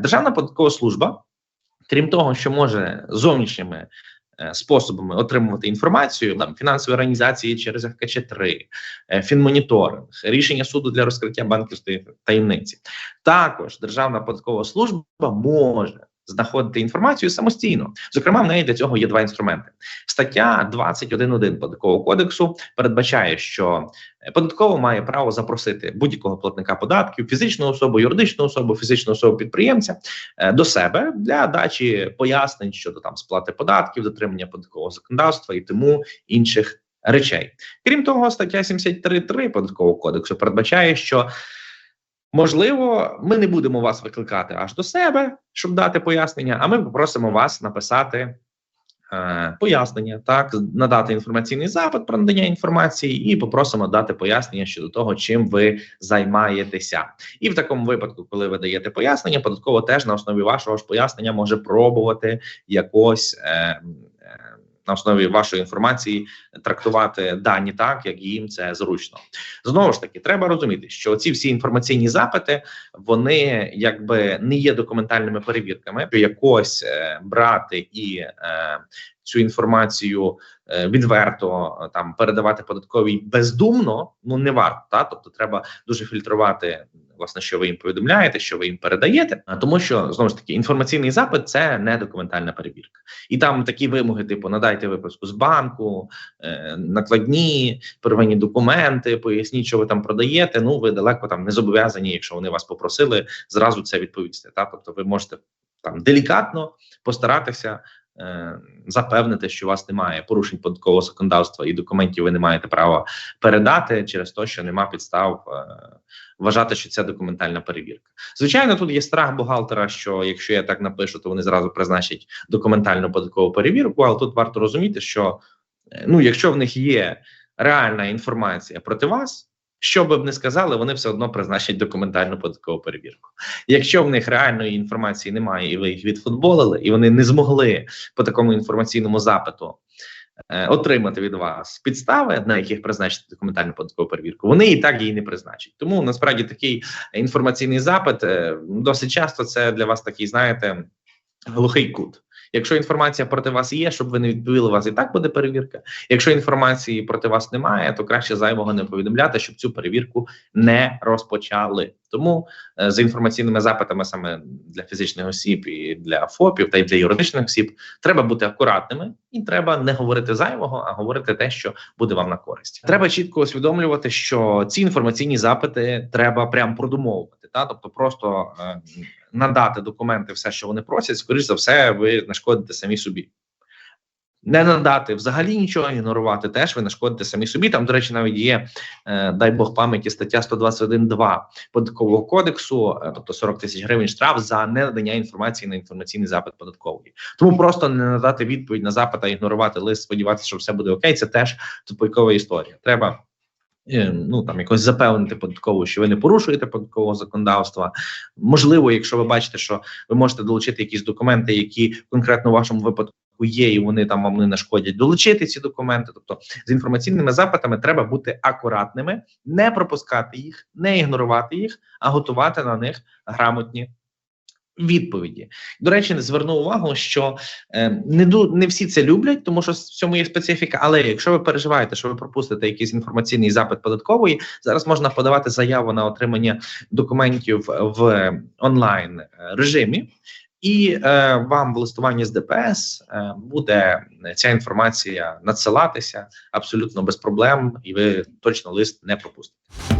Державна податкова служба, крім того, що може зовнішніми е, способами отримувати інформацію, там фінансові організації через ФКЧ-3, е, фінмоніторинг, рішення суду для розкриття банківської таємниці. Також Державна податкова служба може знаходити інформацію самостійно. Зокрема, в неї для цього є два інструменти. Стаття 21.1 податкового кодексу передбачає, що е, податково має право запросити будь-якого платника податків, фізичну особу, юридичну особу, фізичну особу підприємця е, до себе для дачі пояснень щодо там сплати податків, дотримання податкового законодавства і тому інших речей. Крім того, стаття 73.3 податкового кодексу передбачає, що Можливо, ми не будемо вас викликати аж до себе, щоб дати пояснення, а ми попросимо вас написати е, пояснення, так надати інформаційний запит про надання інформації, і попросимо дати пояснення щодо того, чим ви займаєтеся. І в такому випадку, коли ви даєте пояснення, податково теж на основі вашого ж пояснення може пробувати якось. Е, е, на основі вашої інформації трактувати дані так, як їм це зручно. Знову ж таки, треба розуміти, що ці всі інформаційні запити вони якби не є документальними перевірками, якось е, брати і е, цю інформацію е, відверто е, там передавати податковій бездумно. Ну не варто та тобто, треба дуже фільтрувати. Власне, що ви їм повідомляєте, що ви їм передаєте, а тому, що знову ж таки інформаційний запит це не документальна перевірка, і там такі вимоги: типу надайте виписку з банку, е, накладні первинні документи, поясніть, що ви там продаєте. Ну ви далеко там не зобов'язані, якщо вони вас попросили, зразу це відповісти. Та тобто, ви можете там делікатно постаратися. Е, Запевнити, що у вас немає порушень податкового законодавства і документів ви не маєте права передати через те, що нема підстав е, вважати, що це документальна перевірка. Звичайно, тут є страх бухгалтера, що якщо я так напишу, то вони зразу призначать документальну податкову перевірку. Але тут варто розуміти, що е, ну, якщо в них є реальна інформація проти вас. Що би б не сказали, вони все одно призначать документальну податкову перевірку. Якщо в них реальної інформації немає, і ви їх відфутболили, і вони не змогли по такому інформаційному запиту е, отримати від вас підстави, на яких призначити документальну податкову перевірку, вони і так її не призначать. Тому насправді такий інформаційний запит е, досить часто це для вас такий, знаєте, глухий кут. Якщо інформація проти вас є, щоб ви не відповіли, вас і так буде перевірка. Якщо інформації проти вас немає, то краще зайвого не повідомляти, щоб цю перевірку не розпочали. Тому е, за інформаційними запитами саме для фізичних осіб і для ФОПів та й для юридичних осіб треба бути акуратними і треба не говорити зайвого, а говорити те, що буде вам на користь. Треба чітко усвідомлювати, що ці інформаційні запити треба прям продумовувати. Та тобто, просто е, надати документи, все, що вони просять, скоріш за все, ви нашкодите самі собі. Не надати взагалі нічого ігнорувати, теж ви нашкодите самі собі. Там, до речі, навіть є, е, дай Бог пам'яті, стаття 121.2 податкового кодексу, е, тобто 40 тисяч гривень штраф за ненадання інформації на інформаційний запит податкової. Тому просто не надати відповідь на запит, а ігнорувати лист, сподіватися, що все буде окей. Це теж тупойкова історія. Треба. Е, Ну там якось запевнити податкову, що ви не порушуєте податкового законодавства. Можливо, якщо ви бачите, що ви можете долучити якісь документи, які конкретно в вашому випадку є, і вони там вам не нашкодять, долучити ці документи. Тобто з інформаційними запитами треба бути акуратними, не пропускати їх, не ігнорувати їх, а готувати на них грамотні. Відповіді до речі, зверну увагу, що е, не ду не всі це люблять, тому що в цьому є специфіка. Але якщо ви переживаєте, що ви пропустите якийсь інформаційний запит податкової, зараз можна подавати заяву на отримання документів в онлайн е, режимі, і е, вам в листуванні з ДПС е, буде ця інформація надсилатися абсолютно без проблем, і ви точно лист не пропустите.